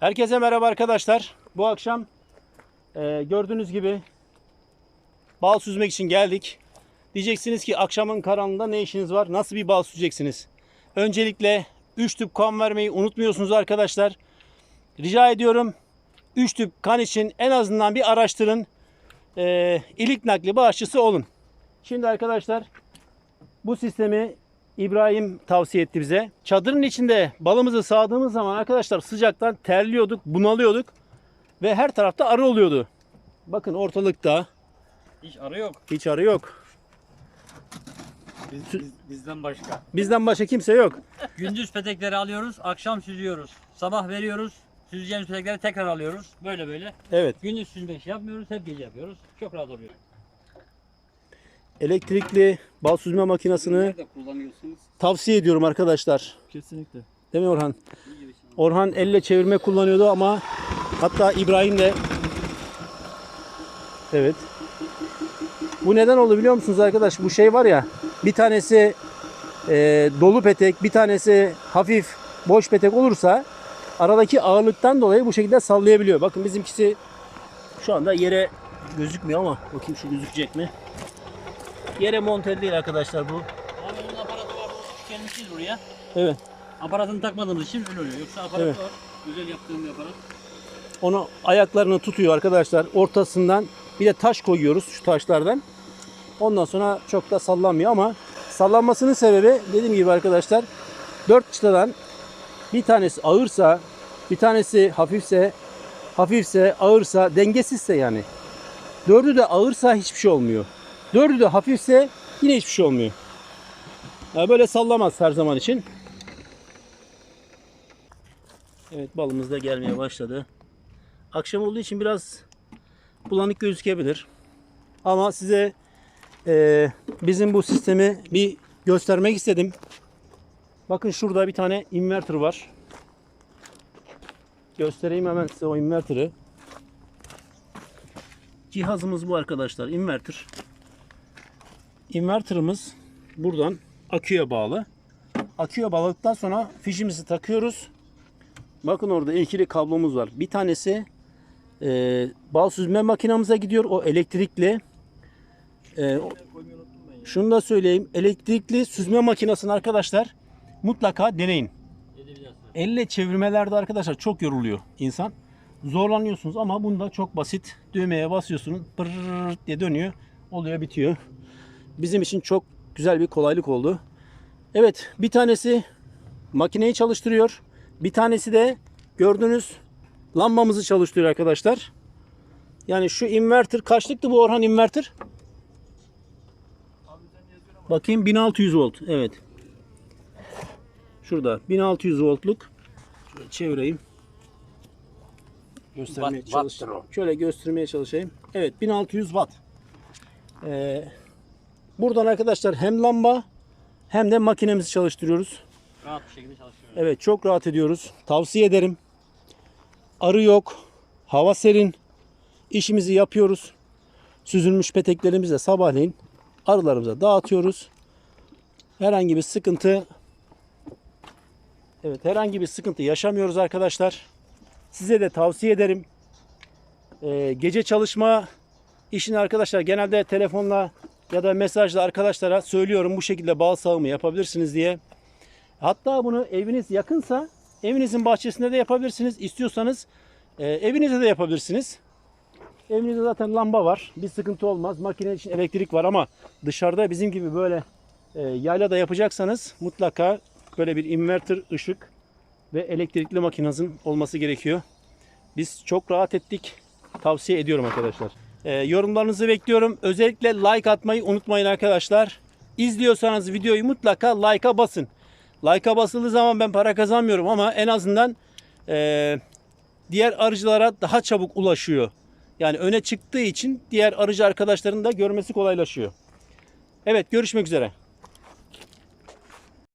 Herkese merhaba arkadaşlar. Bu akşam e, gördüğünüz gibi bal süzmek için geldik. Diyeceksiniz ki akşamın karanlığında ne işiniz var? Nasıl bir bal süzeceksiniz? Öncelikle 3 tüp kan vermeyi unutmuyorsunuz arkadaşlar. Rica ediyorum 3 tüp kan için en azından bir araştırın. E, ilik nakli bağışçısı olun. Şimdi arkadaşlar bu sistemi İbrahim tavsiye etti bize. Çadırın içinde balımızı sağdığımız zaman arkadaşlar sıcaktan terliyorduk, bunalıyorduk ve her tarafta arı oluyordu. Bakın ortalıkta Hiç arı yok. hiç arı yok. Biz, biz- bizden başka. Bizden başka kimse yok. Gündüz petekleri alıyoruz, akşam süzüyoruz. Sabah veriyoruz, süzeceğimiz petekleri tekrar alıyoruz. Böyle böyle. Evet. Gündüz süzme işi yapmıyoruz, hep gece yapıyoruz. Çok rahat oluyor. Elektrikli bal süzme makinesini Nerede kullanıyorsunuz? tavsiye ediyorum arkadaşlar. Kesinlikle. Değil mi Orhan? Orhan elle çevirme kullanıyordu ama hatta İbrahim de Evet. Bu neden oldu biliyor musunuz arkadaş? Bu şey var ya bir tanesi e, dolu petek bir tanesi hafif boş petek olursa aradaki ağırlıktan dolayı bu şekilde sallayabiliyor. Bakın bizimkisi şu anda yere gözükmüyor ama bakayım şu gözükecek mi? Yere monte değil arkadaşlar bu. Abi onun aparatı var, o gelmişiz buraya. Evet. Aparatını takmadığımız için öyle oluyor. Yoksa aparat Evet. var. Güzel yaptığım bir aparat. Onu ayaklarını tutuyor arkadaşlar. Ortasından bir de taş koyuyoruz şu taşlardan. Ondan sonra çok da sallanmıyor ama sallanmasının sebebi dediğim gibi arkadaşlar dört çıtadan bir tanesi ağırsa bir tanesi hafifse hafifse ağırsa dengesizse yani dördü de ağırsa hiçbir şey olmuyor. Dördü de hafifse yine hiçbir şey olmuyor. Ya böyle sallamaz her zaman için. Evet balımız da gelmeye başladı. Akşam olduğu için biraz bulanık gözükebilir. Ama size eee, bizim bu sistemi bir göstermek istedim. Bakın şurada bir tane inverter var. Göstereyim hemen size o inverter'ı. Cihazımız bu arkadaşlar. Inverter. Inverter'ımız buradan aküye bağlı. Aküye bağladıktan sonra fişimizi takıyoruz. Bakın orada ikili kablomuz var. Bir tanesi e, bal süzme makinamıza gidiyor. O elektrikli. E, şunu da söyleyeyim. Elektrikli süzme makinesini arkadaşlar mutlaka deneyin. Elle çevirmelerde arkadaşlar çok yoruluyor insan. Zorlanıyorsunuz ama bunda çok basit. Düğmeye basıyorsunuz. Pırrrr diye dönüyor. Oluyor bitiyor. Bizim için çok güzel bir kolaylık oldu. Evet bir tanesi makineyi çalıştırıyor. Bir tanesi de gördüğünüz lambamızı çalıştırıyor arkadaşlar. Yani şu inverter kaçlıktı bu Orhan inverter? Bakayım 1600 volt. Evet. Şurada 1600 voltluk. Şöyle çevireyim. Göstermeye Watt- çalış. watt'tır o. Şöyle göstermeye çalışayım. Evet 1600 watt. Ee, buradan arkadaşlar hem lamba hem de makinemizi çalıştırıyoruz. Rahat bir şekilde çalışıyoruz. Evet çok rahat ediyoruz. Tavsiye ederim. Arı yok. Hava serin. İşimizi yapıyoruz. Süzülmüş peteklerimizi de sabahleyin arılarımıza dağıtıyoruz. Herhangi bir sıkıntı Evet herhangi bir sıkıntı yaşamıyoruz arkadaşlar. Size de tavsiye ederim. Ee, gece çalışma işini arkadaşlar genelde telefonla ya da mesajla arkadaşlara söylüyorum bu şekilde bal sağımı yapabilirsiniz diye. Hatta bunu eviniz yakınsa evinizin bahçesinde de yapabilirsiniz. İstiyorsanız e, evinizde de yapabilirsiniz. Evinizde zaten lamba var. Bir sıkıntı olmaz. Makine için elektrik var ama dışarıda bizim gibi böyle e, yayla da yapacaksanız mutlaka böyle bir inverter ışık ve elektrikli makinenizin olması gerekiyor. Biz çok rahat ettik. Tavsiye ediyorum arkadaşlar. E, yorumlarınızı bekliyorum. Özellikle like atmayı unutmayın arkadaşlar. İzliyorsanız videoyu mutlaka like'a basın. Like'a basıldığı zaman ben para kazanmıyorum ama en azından eee, diğer arıcılara daha çabuk ulaşıyor. Yani öne çıktığı için diğer arıcı arkadaşların da görmesi kolaylaşıyor. Evet görüşmek üzere.